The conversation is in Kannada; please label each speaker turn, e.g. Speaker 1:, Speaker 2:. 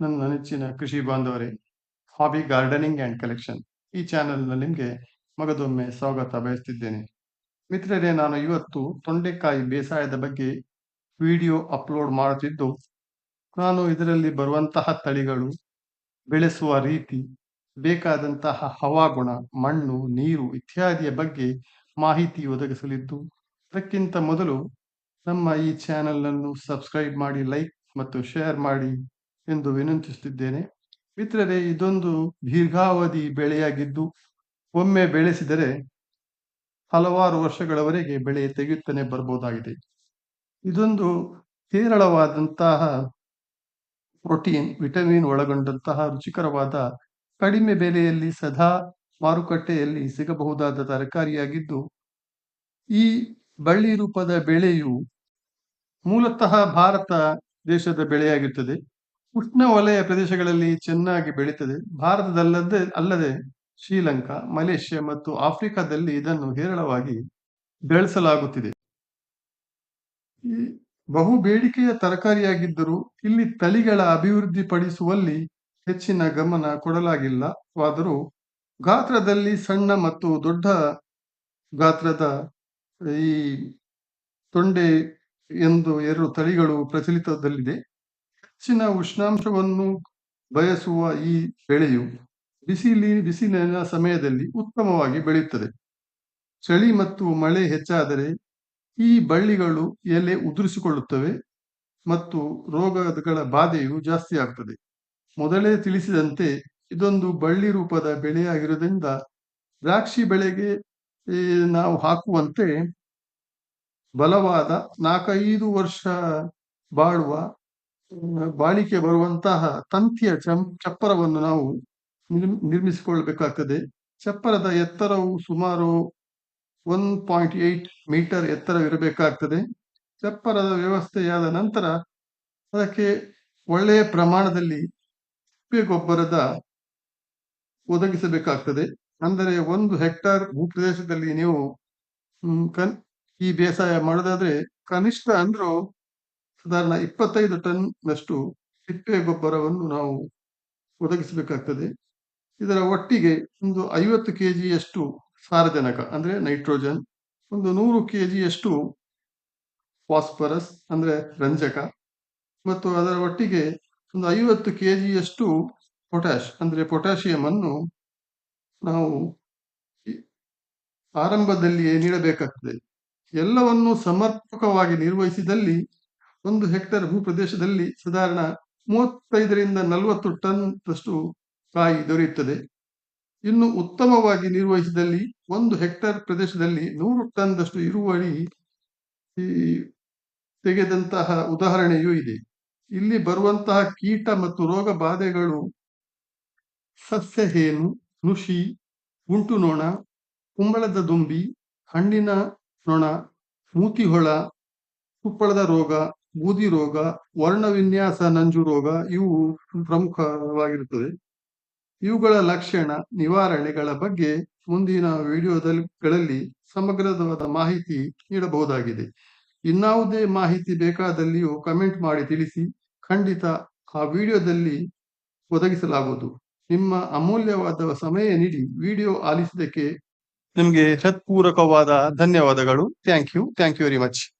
Speaker 1: ನನ್ನ ನೆಚ್ಚಿನ ಕೃಷಿ ಬಾಂಧವರೇ, ಹಾಬಿ ಗಾರ್ಡನಿಂಗ್ ಆ್ಯಂಡ್ ಕಲೆಕ್ಷನ್. ಈ ಚಾನೆಲ್ನ ನಿಮಗೆ ಮಗದೊಮ್ಮೆ ಸ್ವಾಗತ ಬಯಸ್ತಿದ್ದೇನೆ. ಮಿತ್ರರೇ, ನಾನು ಇವತ್ತು ತೊಂಡೆಕಾಯಿ ಬೇಸಾಯದ ಬಗ್ಗೆ ವಿಡಿಯೋ ಅಪ್ಲೋಡ್ ಮಾಡುತ್ತಿದ್ದು, ನಾನು ಇದರಲ್ಲಿ ಬರುವಂತಹ ತಳಿಗಳು, ಬೆಳೆಸುವ ರೀತಿ, ಬೇಕಾದಂತಹ ಹವಾಗುಣ ಮಣ್ಣು, ನೀರು ಇತ್ಯಾದಿಯ ಬಗ್ಗೆ ಮಾಹಿತಿ ಒದಗಿಸಲಿದ್ದು, ಅದಕ್ಕಿಂತ ಮೊದಲು ನಮ್ಮ ಈ ಚಾನೆಲ್ ಅನ್ನು ಸಬ್ಸ್ಕ್ರೈಬ್ ಮಾಡಿ, ಲೈಕ್ ಮತ್ತು ಶೇರ್ ಮಾಡಿ. ಎಂದು ವಿನಂತಿಸುತ್ತಿದ್ದೇನೆ. ಮಿತ್ರರೇ, ಇದೊಂದು ದೀರ್ಘಾವಧಿ ಬೆಳೆಯಾಗಿದ್ದು, ಒಮ್ಮೆ ಬೆಳೆಸಿದರೆ ಹಲವಾರು ವರ್ಷಗಳವರೆಗೆ ಬೆಳೆ ತೆಗೆಯುತ್ತಲೇ ಬರಬಹುದಾಗಿದೆ ಇದೊಂದು ಹೇರಳವಾದಂತಹ ಪ್ರೋಟೀನ್, ವಿಟಮಿನ್ ಒಳಗೊಂಡಂತಹ ರುಚಿಕರವಾದ, ಕಡಿಮೆ ಬೆಲೆಯಲ್ಲಿ ಸದಾ ಮಾರುಕಟ್ಟೆಯಲ್ಲಿ ಸಿಗಬಹುದಾದ ತರಕಾರಿಯಾಗಿದ್ದು, ಈ ಬಳ್ಳಿ ರೂಪದ ಬೆಳೆಯು ಮೂಲತಃ ಭಾರತ ದೇಶದ ಬೆಳೆಯಾಗಿರ್ತದೆ ಉಷ್ಣ ವಲಯ ಪ್ರದೇಶಗಳಲ್ಲಿ ಚೆನ್ನಾಗಿ ಬೆಳೀತದೆ. ಭಾರತದಲ್ಲದೆ ಅಲ್ಲದೆ ಶ್ರೀಲಂಕಾ, ಮಲೇಷ್ಯಾ ಮತ್ತು ಆಫ್ರಿಕಾದಲ್ಲಿ ಇದನ್ನು ಹೇರಳವಾಗಿ ಬೆಳೆಸಲಾಗುತ್ತಿದೆ. ಈ ಬಹು ಬೇಡಿಕೆಯ ತರಕಾರಿಯಾಗಿದ್ದರೂ ಇಲ್ಲಿ ತಳಿಗಳ ಅಭಿವೃದ್ಧಿ ಪಡಿಸುವಲ್ಲಿ ಹೆಚ್ಚಿನ ಗಮನ ಕೊಡಲಾಗಿಲ್ಲವಾದರೂ ಗಾತ್ರದಲ್ಲಿ ಸಣ್ಣ ಮತ್ತು ದೊಡ್ಡ ಗಾತ್ರದ ಈ ತೊಂಡೆ ಎಂದು ಎರಡು ತಳಿಗಳು ಪ್ರಚಲಿತದಲ್ಲಿದೆ. ಹೆಚ್ಚಿನ ಉಷ್ಣಾಂಶವನ್ನು ಬಯಸುವ ಈ ಬೆಳೆಯು ಬಿಸಿಲಿ, ಬಿಸಿಲಿನ ಸಮಯದಲ್ಲಿ ಉತ್ತಮವಾಗಿ ಬೆಳೆಯುತ್ತದೆ. ಚಳಿ ಮತ್ತು ಮಳೆ ಹೆಚ್ಚಾದರೆ ಈ ಬಳ್ಳಿಗಳು ಎಲೆ ಉದುರಿಸಿಕೊಳ್ಳುತ್ತವೆ ಮತ್ತು ರೋಗಗಳ ಬಾಧೆಯು ಜಾಸ್ತಿ ಆಗ್ತದೆ. ಮೊದಲೇ ತಿಳಿಸಿದಂತೆ ಇದೊಂದು ಬಳ್ಳಿ ರೂಪದ ಬೆಳೆಯಾಗಿರುವುದರಿಂದ ದ್ರಾಕ್ಷಿ ಬೆಳೆಗೆ ನಾವು ಹಾಕುವಂತೆ ಬಲವಾದ ನಾಲ್ಕೈದು ವರ್ಷ ಬಾಳುವ ಬಾಳಿಕೆ ಬರುವಂತಹ ತಂತಿಯ ಚಪ್ಪರವನ್ನು ನಾವು ನಿರ್ಮಿಸಿಕೊಳ್ಳಬೇಕಾಗ್ತದೆ. ಚಪ್ಪರದ ಎತ್ತರವು ಸುಮಾರು ಒನ್ ಪಾಯಿಂಟ್ ಏಯ್ಟ್ ಮೀಟರ್ ಎತ್ತರವಿರಬೇಕಾಗ್ತದೆ. ಚಪ್ಪರದ ವ್ಯವಸ್ಥೆಯಾದ ನಂತರ ಅದಕ್ಕೆ ಒಳ್ಳೆಯ ಪ್ರಮಾಣದಲ್ಲಿ ತಿಪ್ಪೆ ಗೊಬ್ಬರದ ಒದಗಿಸಬೇಕಾಗ್ತದೆ. ಅಂದರೆ ಒಂದು ಹೆಕ್ಟರ್ ಭೂಪ್ರದೇಶದಲ್ಲಿ ನೀವು ಕನ್, ಈ ಬೇಸಾಯ ಮಾಡೋದಾದ್ರೆ ಕನಿಷ್ಠ ಅಂದ್ರೂ ಸಾಧಾರಣ ಇಪ್ಪತ್ತೈದು ಟನ್ ನಷ್ಟು ತಿಪ್ಪೆ ಗೊಬ್ಬರವನ್ನು ನಾವು ಒದಗಿಸಬೇಕಾಗ್ತದೆ. ಇದರ ಒಟ್ಟಿಗೆ ಒಂದು ಐವತ್ತು ಕೆ ಜಿಯಷ್ಟು ಸಾರಜನಕ, ಅಂದರೆ ನೈಟ್ರೋಜನ್, ಒಂದು ನೂರು ಕೆ ಜಿಯಷ್ಟು ಫಾಸ್ಫರಸ್, ಅಂದರೆ ರಂಜಕ, ಮತ್ತು ಅದರ ಒಟ್ಟಿಗೆ ಒಂದು ಐವತ್ತು ಕೆ ಜಿಯಷ್ಟು ಪೊಟ್ಯಾಶ್ ಅಂದರೆ ಪೊಟ್ಯಾಷಿಯಂ ಅನ್ನು ನಾವು ಆರಂಭದಲ್ಲಿಯೇ ನೀಡಬೇಕಾಗ್ತದೆ. ಎಲ್ಲವನ್ನು ಸಮರ್ಪಕವಾಗಿ ನಿರ್ವಹಿಸಿದಲ್ಲಿ ಒಂದು ಹೆಕ್ಟರ್ ಭೂಪ್ರದೇಶದಲ್ಲಿ ಸಾಧಾರಣ ಮೂವತ್ತೈದರಿಂದ ನಲವತ್ತು ಟನ್ನಷ್ಟು ಕಾಯಿ ದೊರೆಯುತ್ತದೆ. ಇನ್ನು ಉತ್ತಮವಾಗಿ ನಿರ್ವಹಿಸಿದಲ್ಲಿ ಒಂದು ಹೆಕ್ಟರ್ ಪ್ರದೇಶದಲ್ಲಿ ನೂರು ಟನ್ದಷ್ಟು ಇರುವಳಿ ಈ ತೆಗೆದಂತಹ ಉದಾಹರಣೆಯೂ ಇದೆ. ಇಲ್ಲಿ ಬರುವಂತಹ ಕೀಟ ಮತ್ತು ರೋಗ ಬಾಧೆಗಳು ಸಸ್ಯ ಹೇನು, ನುಷಿ, ಗುಂಟು ನೊಣ, ಕುಂಬಳದ ದುಂಬಿ, ಹಣ್ಣಿನ ನೊಣ ಮೂತಿಹೊಳ ತುಪ್ಪಳದ ರೋಗ ಬೂದಿ ರೋಗ, ವರ್ಣವಿನ್ಯಾಸ ನಂಜು ರೋಗ ಇವು ಪ್ರಮುಖವಾಗಿರುತ್ತದೆ. ಇವುಗಳ ಲಕ್ಷಣ ನಿವಾರಣೆಗಳ ಬಗ್ಗೆ ಮುಂದಿನ ವಿಡಿಯೋದಲ್ಲಿ ಸಮಗ್ರವಾದ ಮಾಹಿತಿ ನೀಡಬಹುದಾಗಿದೆ. ಇನ್ನಾವುದೇ ಮಾಹಿತಿ ಬೇಕಾದಲ್ಲಿಯೂ ಕಮೆಂಟ್ ಮಾಡಿ ತಿಳಿಸಿ, ಖಂಡಿತ ಆ ವಿಡಿಯೋದಲ್ಲಿ ಒದಗಿಸಲಾಗುವುದು. ನಿಮ್ಮ ಅಮೂಲ್ಯವಾದ ಸಮಯ ನೀಡಿ ವಿಡಿಯೋ ಆಲಿಸಿದಕ್ಕೆ ನಿಮಗೆ ಹೃತ್ಪೂರ್ವಕವಾದ ಧನ್ಯವಾದಗಳು. Thank you. Thank you very much.